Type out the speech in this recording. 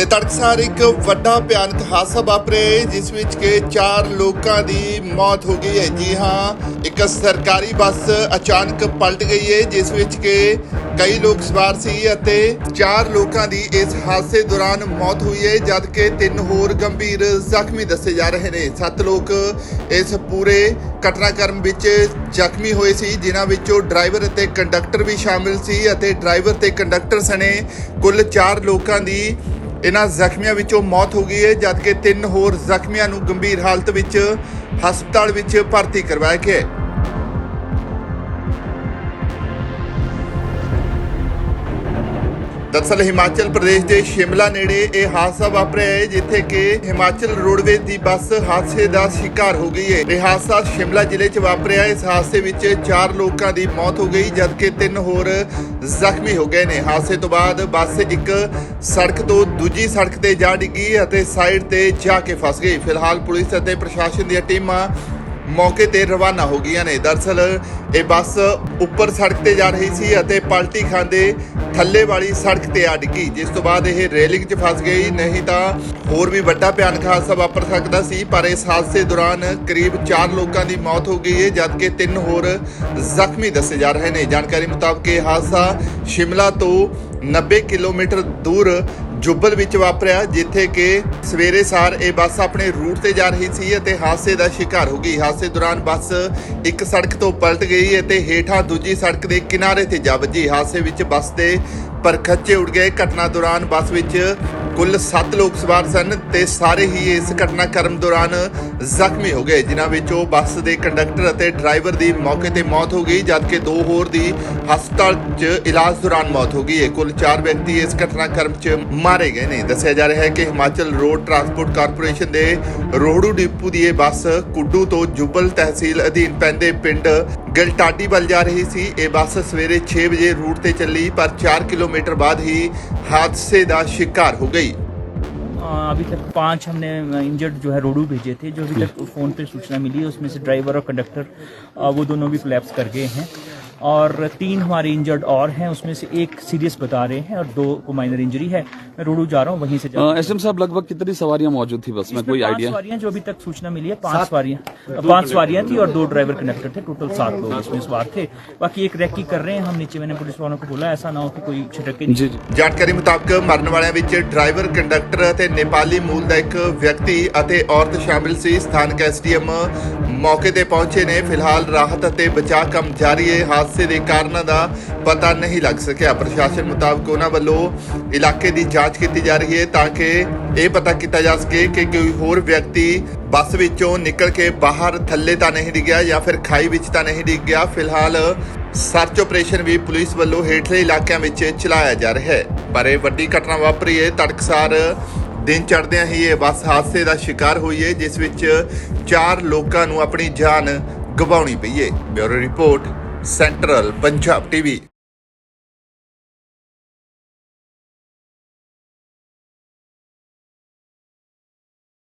ਤੇ ਤੜਕਸਾਰ ਇੱਕ ਵੱਡਾ ਭਿਆਨਕ ਹਾਦਸਾ ਵਾਪਰਿਆ ਜਿਸ ਵਿੱਚ ਕਿ ਚਾਰ ਲੋਕਾਂ ਦੀ ਮੌਤ ਹੋ ਗਈ ਹੈ। ਜੀ ਹਾਂ, ਇੱਕ ਸਰਕਾਰੀ ਬੱਸ ਅਚਾਨਕ ਪਲਟ ਗਈ ਹੈ, ਜਿਸ ਵਿੱਚ ਕਿ ਕਈ ਲੋਕ ਸਵਾਰ ਸੀ ਅਤੇ ਚਾਰ ਲੋਕਾਂ ਦੀ ਇਸ ਹਾਦਸੇ ਦੌਰਾਨ ਮੌਤ ਹੋਈ ਹੈ ਜਦਕਿ ਤਿੰਨ ਹੋਰ ਗੰਭੀਰ ਜ਼ਖਮੀ ਦੱਸੇ ਜਾ ਰਹੇ ਨੇ। ਸੱਤ ਲੋਕ ਇਸ ਪੂਰੇ ਘਟਨਾਕ੍ਰਮ ਵਿੱਚ ਜ਼ਖਮੀ ਹੋਏ ਸੀ, ਜਿਨ੍ਹਾਂ ਵਿੱਚੋਂ ਡਰਾਈਵਰ ਅਤੇ ਕੰਡਕਟਰ ਵੀ ਸ਼ਾਮਿਲ ਸੀ ਅਤੇ ਡਰਾਈਵਰ ਤੇ ਕੰਡਕਟਰ ਸਣੇ ਕੁੱਲ 4 ਲੋਕਾਂ ਦੀ ਇਹਨਾਂ ਜ਼ਖਮੀਆਂ ਵਿੱਚੋਂ ਮੌਤ ਹੋ ਗਈ ਹੈ, ਜਦਕਿ ਤਿੰਨ ਹੋਰ ਜ਼ਖਮੀਆਂ ਨੂੰ ਗੰਭੀਰ ਹਾਲਤ ਵਿੱਚ ਹਸਪਤਾਲ ਵਿੱਚ ਭਰਤੀ ਕਰਵਾਇਆ ਗਿਆ ਹੈ। ਦਰਅਸਲ ਹਿਮਾਚਲ ਪ੍ਰਦੇਸ਼ ਦੇ ਸ਼ਿਮਲਾ ਨੇੜੇ ਇਹ ਹਾਦਸਾ ਵਾਪਰਿਆ ਹੈ, ਜਿੱਥੇ ਕਿ ਹਿਮਾਚਲ ਰੋਡਵੇਜ਼ ਦੀ ਬੱਸ ਹਾਦਸੇ ਦਾ ਸ਼ਿਕਾਰ ਹੋ ਗਈ ਹੈ। ਇਹ ਹਾਦਸਾ ਸ਼ਿਮਲਾ ਜ਼ਿਲ੍ਹੇ 'ਚ ਵਾਪਰਿਆ ਇਸ ਹਾਦਸੇ ਵਿੱਚ 4 ਲੋਕਾਂ ਦੀ ਮੌਤ ਹੋ ਗਈ, ਜਦਕਿ ਤਿੰਨ ਹੋਰ ਜ਼ਖਮੀ ਹੋ ਗਏ ਨੇ। ਹਾਦਸੇ ਤੋਂ ਬਾਅਦ ਬੱਸ ਇੱਕ ਸੜਕ ਤੋਂ ਦੂਜੀ ਸੜਕ ਤੇ ਜਾ ਡਿੱਗੀ ਅਤੇ ਸਾਈਡ ਤੇ ਜਾ ਕੇ ਫਸ ਗਈ। ਫਿਲਹਾਲ ਪੁਲਿਸ ਅਤੇ ਪ੍ਰਸ਼ਾਸਨ ਦੀਆਂ ਟੀਮਾਂ ਮੌਕੇ ਤੇ ਰਵਾਨਾ ਹੋ ਗਈਆਂ ਨੇ। ਦਰਸਲ ਇਹ ਬੱਸ ਉੱਪਰ ਸੜਕ ਤੇ ਜਾ ਰਹੀ ਸੀ ਅਤੇ ਪਲਟੀ ਖਾਂਦੇ ਥੱਲੇ ਵਾਲੀ ਸੜਕ ਤੇ ਆ ਡਿੱਗੀ ਜਿਸ ਤੋਂ ਬਾਅਦ ਇਹ ਰੇਲਿੰਗ 'ਚ ਫਸ ਗਈ, ਨਹੀਂ ਤਾਂ ਹੋਰ ਵੀ ਵੱਡਾ ਭਿਆਨਕ ਹਾਦਸਾ ਵਾਪਰ ਸਕਦਾ ਸੀ, ਪਰ ਇਸ ਹਾਦਸੇ ਦੌਰਾਨ ਕਰੀਬ 4 ਲੋਕਾਂ ਦੀ ਮੌਤ ਹੋ ਗਈ ਹੈ, ਜਦਕਿ ਤਿੰਨ ਹੋਰ ਜ਼ਖਮੀ ਦੱਸੇ ਜਾ ਰਹੇ ਨੇ। ਜਾਣਕਾਰੀ ਮੁਤਾਬਕ ਇਹ ਹਾਦਸਾ ਸ਼ਿਮਲਾ ਤੋਂ 90 ਕਿਲੋਮੀਟਰ ਦੂਰ ਜੁੱਬਲ ਵਿੱਚ ਵਾਪਰਿਆ, ਜਿੱਥੇ ਕਿ ਸਵੇਰੇ ਸਾਰ ਇਹ ਬੱਸ ਆਪਣੇ ਰੂਟ ਤੇ ਜਾ ਰਹੀ ਸੀ ਅਤੇ ਹਾਦਸੇ ਦਾ ਸ਼ਿਕਾਰ ਹੋ ਗਈ। ਹਾਦਸੇ ਦੌਰਾਨ ਬੱਸ ਇੱਕ ਸੜਕ ਤੋਂ ਪਲਟ ਗਈ ਅਤੇ ਹੇਠਾਂ ਦੂਜੀ ਸੜਕ ਦੇ ਕਿਨਾਰੇ ਤੇ ਜਾ ਵੱਜੀ। ਹਾਦਸੇ ਵਿੱਚ ਬੱਸ ਦੇ ਪਰਖੱਚੇ ਉੱਡ ਗਏ। ਘਟਨਾ ਦੌਰਾਨ ਬੱਸ ਵਿੱਚ ਕੁੱਲ 7 ਲੋਕ ਸਵਾਰ ਸਨ ਤੇ ਸਾਰੇ ਹੀ ਇਸ ਘਟਨਾਕ੍ਰਮ ਦੌਰਾਨ ਜ਼ਖਮੀ ਹੋ ਗਏ। ਜਿਨ੍ਹਾਂ ਵਿੱਚੋਂ ਬੱਸ ਦੇ ਕੰਡਕਟਰ ਅਤੇ ਡਰਾਈਵਰ ਦੀ ਮੌਕੇ ਤੇ ਮੌਤ ਹੋ ਗਈ, ਜਦਕਿ ਦੋ ਹੋਰ ਦੀ ਹਸਪਤਾਲ 'ਚ ਇਲਾਜ ਦੌਰਾਨ ਮੌਤ ਹੋ ਗਈ। ਹੈ ਕੁੱਲ 4 ਵਿਅਕਤੀ ਇਸ ਘਟਨਾਕ੍ਰਮ 'ਚ ਮਾਰੇ ਗਏ ਨੇ। ਦੱਸਿਆ ਜਾ ਰਿਹਾ ਹੈ ਕਿ ਹਿਮਾਚਲ ਰੋਡ ਟਰਾਂਸਪੋਰਟ ਕਾਰਪੋਰੇਸ਼ਨ ਦੇ ਰੋਹੜੂ ਡਿਪੂ ਦੀ ਇਹ ਬੱਸ ਕੁੱਡੂ ਤੋਂ ਜੁਬਲ ਤਹਿਸੀਲ ਅਧੀਨ ਪੈਂਦੇ ਪਿੰਡ ਗਲਟਾਡੀ ਵੱਲ ਜਾ ਰਹੀ ਸੀ। ਇਹ ਬੱਸ ਸਵੇਰੇ 6 ਵਜੇ ਰੂਟ ਤੇ ਚੱਲੀ, ਪਰ 4 ਕਿਲੋਮੀਟਰ ਬਾਅਦ ਹੀ ਹਾਦਸੇ ਦਾ ਸ਼ਿਕਾਰ ਹੋ ਗਈ। अभी तक पाँच हमने इंजर्ड जो है रोडू भेजे थे जो अभी तक हम्म। फ़ोन पे सूचना मिली है उसमें से ड्राइवर और कंडक्टर वो दोनों भी कोलेप्स कर गए हैं। और तीन हमारे इंजर्ड और हैं उसमें से एक सीरियस बता रहे हैं और दो को माइनर इंजरी है। मैं रोडू जा रहा हूँ वहीं से एस एम साहब लगभग कितनी सवारियाँ मौजूद थी बस? में कोई आइडिया सवारियाँ जो अभी तक सूचना मिली है पाँच सवारियाँ। पाँच सवारियाँ थी और दो ड्राइवर कंडक्टर थे टोटल सात लोग इसमें सवार थे। बाकी एक रैकी कर रहे हैं हम नीचे मैंने पुलिस वालों को बोला ऐसा ना हो कि कोई छिटके जानकारी मुताबिक मरने वाले ड्राइवर कंडक्टर ਨੇਪਾਲੀ ਮੂਲ ਦਾ ਇੱਕ ਵਿਅਕਤੀ ਅਤੇ ਔਰਤ ਸ਼ਾਮਿਲ ਸੀ। ਸਥਾਨਕ ਐਸਡੀਐਮ ਮੌਕੇ ਤੇ ਪਹੁੰਚੇ ਨੇ। ਫਿਲਹਾਲ ਰਾਹਤ ਅਤੇ ਬਚਾਅ ਕੰਮ ਜਾਰੀ ਹੈ। ਹਾਦਸੇ ਦੇ ਕਾਰਨਾਂ ਦਾ ਪਤਾ ਨਹੀਂ ਲੱਗ ਸਕਿਆ। ਪ੍ਰਸ਼ਾਸਨ ਮੁਤਾਬਕ ਉਹਨਾਂ ਵੱਲੋਂ ਇਲਾਕੇ ਦੀ ਜਾਂਚ ਕੀਤੀ ਜਾ ਰਹੀ ਹੈ ਤਾਂ ਕਿ ਇਹ ਪਤਾ ਕੀਤਾ ਜਾ ਸਕੇ ਕਿ ਕੋਈ ਹੋਰ ਵਿਅਕਤੀ ਬੱਸ ਵਿੱਚੋਂ ਨਿਕਲ ਕੇ ਬਾਹਰ, ਥੱਲੇ ਤਾਂ ਨਹੀਂ ਡਿੱਗਿਆ ਜਾਂ ਫਿਰ ਖਾਈ ਵਿੱਚ ਤਾਂ ਨਹੀਂ ਡਿੱਗ ਗਿਆ। ਫਿਲਹਾਲ ਸਰਚ ਆਪਰੇਸ਼ਨ ਵੀ ਪੁਲਿਸ ਵੱਲੋਂ ਹੇਠਲੇ ਇਲਾਕਿਆਂ ਵਿੱਚ ਚਲਾਇਆ ਜਾ ਰਿਹਾ ਹੈ। ਪਰ ਇਹ ਵੱਡੀ ਘਟਨਾ ਵਾਪਰੀ ਹੈ। ਤੜਕਸਾਰ ਦਿਨ ਚੜ੍ਹਦਿਆਂ ਹੀ ਇਹ ਬੱਸ ਹਾਦਸੇ ਦਾ ਸ਼ਿਕਾਰ ਹੋਈ ਹੈ ਜਿਸ ਵਿੱਚ ਚਾਰ ਲੋਕਾਂ ਨੂੰ ਆਪਣੀ ਜਾਨ ਗਵਾਉਣੀ ਪਈ ਹੈ bureau report, central Punjab TV.